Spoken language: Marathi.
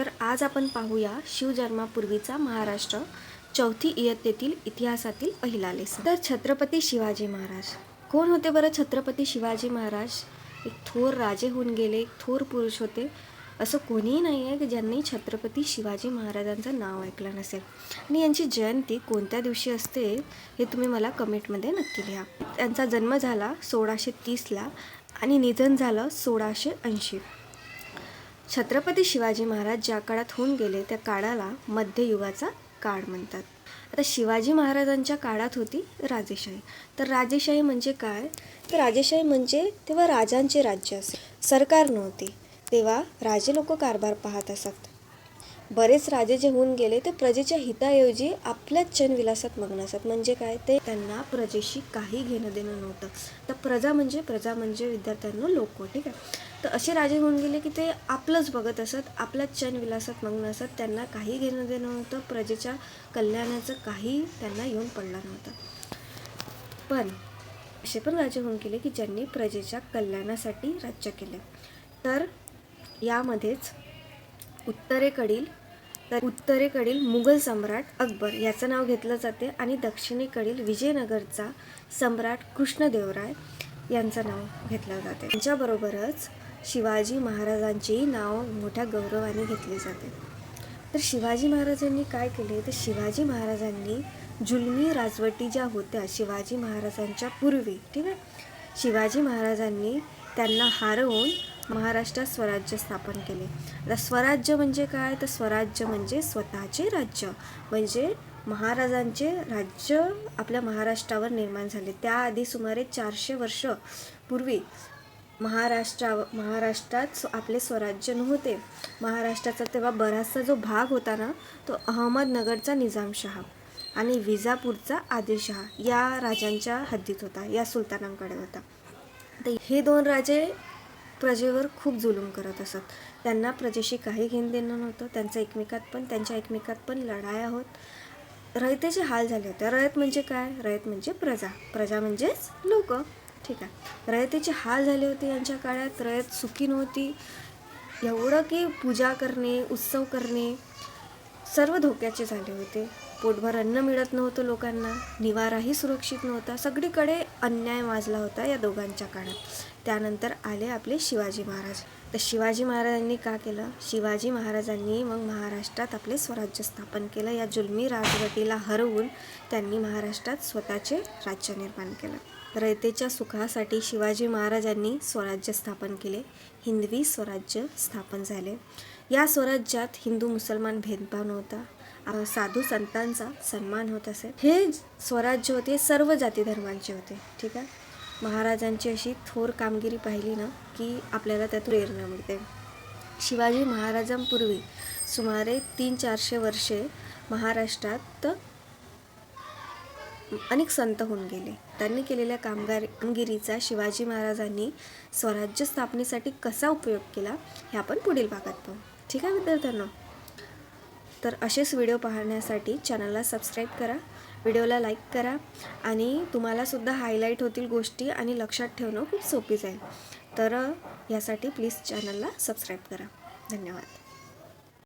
तर आज आपण पाहूया शिवजन्मापूर्वीचा महाराष्ट्र चौथी इयत्तेतील इतिहासातील पहिला लेसन. तर छत्रपती शिवाजी महाराज. कोण होते बरं छत्रपती शिवाजी महाराज? एक थोर राजे होऊन गेले एक थोर पुरुष होते. असं कोणीही नाही आहे की ज्यांनी छत्रपती शिवाजी महाराजांचं नाव ऐकलं नसेल. आणि यांची जयंती कोणत्या दिवशी असते हे तुम्ही मला कमेंटमध्ये नक्की लिहा. त्यांचा जन्म झाला सोळाशे तीसला आणि निधन झालं सोळाशे ऐंशी. छत्रपती शिवाजी महाराज ज्या काळात होऊन गेले त्या काळाला मध्ययुगाचा काळ म्हणतात. आता शिवाजी महाराजांच्या काळात होती राजेशाही. तर राजेशाही म्हणजे काय? तर राजेशाही म्हणजे तेव्हा राजांचे राज्य असे. सरकार नव्हते. तेव्हा राजे लोक कारभार पाहत असत. बरेच राजे जे होऊन गेले ते प्रजेच्या हिताऐवजी आपल्याच चनविलासात मग्न असत. म्हणजे काय? ते त्यांना प्रजेशी काही घेणं देणं नव्हतं. तर प्रजा म्हणजे प्रजा म्हणजे विद्यार्थ्यांना लोक ठीक आहे? तर असे राजे होऊन गेले की ते आपलंच बघत असत आपल्याच चनविलासात मग्न असत. त्यांना काही घेणं देणं नव्हतं प्रजेच्या कल्याणाचं काही त्यांना येऊन पडलं नव्हतं. पण असे पण राजे होऊन गेले की ज्यांनी प्रजेच्या कल्याणासाठी राज्य केले. तर यामध्येच उत्तरेकडील तर उत्तरेकडील मुघल सम्राट अकबर याचं नाव घेतलं जाते आणि दक्षिणेकडील विजयनगरचा सम्राट कृष्णदेवराय यांचं नाव घेतलं जाते. त्यांच्याबरोबरच शिवाजी महाराजांचेही नाव मोठ्या गौरवाने घेतले जाते. तर शिवाजी महाराजांनी काय केले? तर शिवाजी महाराजांनी जुलमी राजवटी ज्या होत्या शिवाजी महाराजांच्या पूर्वी ठीक आहे? शिवाजी महाराजांनी त्यांना हारवून महाराष्ट्रात स्वराज्य स्थापन केले. आता स्वराज्य म्हणजे काय? तर स्वराज्य म्हणजे स्वतःचे राज्य. म्हणजे महाराजांचे राज्य आपल्या महाराष्ट्रावर निर्माण झाले. त्याआधी सुमारे चारशे वर्ष पूर्वी महाराष्ट्रा महाराष्ट्रात आपले स्वराज्य नव्हते. महाराष्ट्राचा तेव्हा बराचसा जो भाग होता ना तो अहमदनगरचा निजामशहा आणि विजापूरचा आदिलशहा या राजांच्या हद्दीत होता या सुलतानांकडे होता. तर हे दोन राजे प्रजेवर खूप जुलूम करत असत. त्यांना प्रजेशी काही घेणं देणं नव्हतं. त्यांचं एकमेकात पण त्यांच्या एकमेकात पण लढाया होत. रयतेचे हाल झाले होते. रयत म्हणजे काय? रयत म्हणजे प्रजा. प्रजा म्हणजेच लोक. ठीक आहे. रयतेचे हाल झाले होते यांच्या काळात. रयत सुखी नव्हती. एवढं की पूजा करणे उत्सव करणे सर्व धोक्याचे झाले होते. पोटभर अन्न मिळत नव्हतं लोकांना. निवाराही सुरक्षित नव्हता. सगळीकडे अन्याय माजला होता या दोघांच्या काळात. त्यानंतर आले आपले शिवाजी महाराज. तर शिवाजी महाराजांनी का केलं? शिवाजी महाराजांनी मग महाराष्ट्रात आपले स्वराज्य स्थापन केलं. या जुलमी राजवटीला हरवून त्यांनी महाराष्ट्रात स्वतःचे राज्य निर्माण केलं. रयतेच्या सुखासाठी शिवाजी महाराजांनी स्वराज्य स्थापन केले. हिंदवी स्वराज्य स्थापन झाले. या स्वराज्यात हिंदू मुसलमान भेदभाव नव्हता. साधू संतांचा सन्मान होत असे हे स्वराज्य होते सर्व जाती धर्मांचे होते. ठीक आहे? महाराजांची अशी थोर कामगिरी पाहिली ना की आपल्याला त्यातून प्रेरणा मिळते. शिवाजी महाराजांपूर्वी सुमारे तीन चारशे वर्षे महाराष्ट्रात अनेक संत होऊन गेले. त्यांनी केलेल्या कामगार कामगिरीचा शिवाजी महाराजांनी स्वराज्य स्थापनेसाठी कसा उपयोग केला हे आपण पुढील भागात पाहू. ठीक आहे विद्यार्थ्यांना? तर असेच व्हिडिओ पाहण्यासाठी चॅनलला सबस्क्राईब करा व्हिडिओला लाईक करा आणि तुम्हालासुद्धा हायलाईट होतील गोष्टी आणि लक्षात ठेवणं खूप सोपी जाईल. तर यासाठी प्लीज चॅनलला सबस्क्राईब करा. धन्यवाद.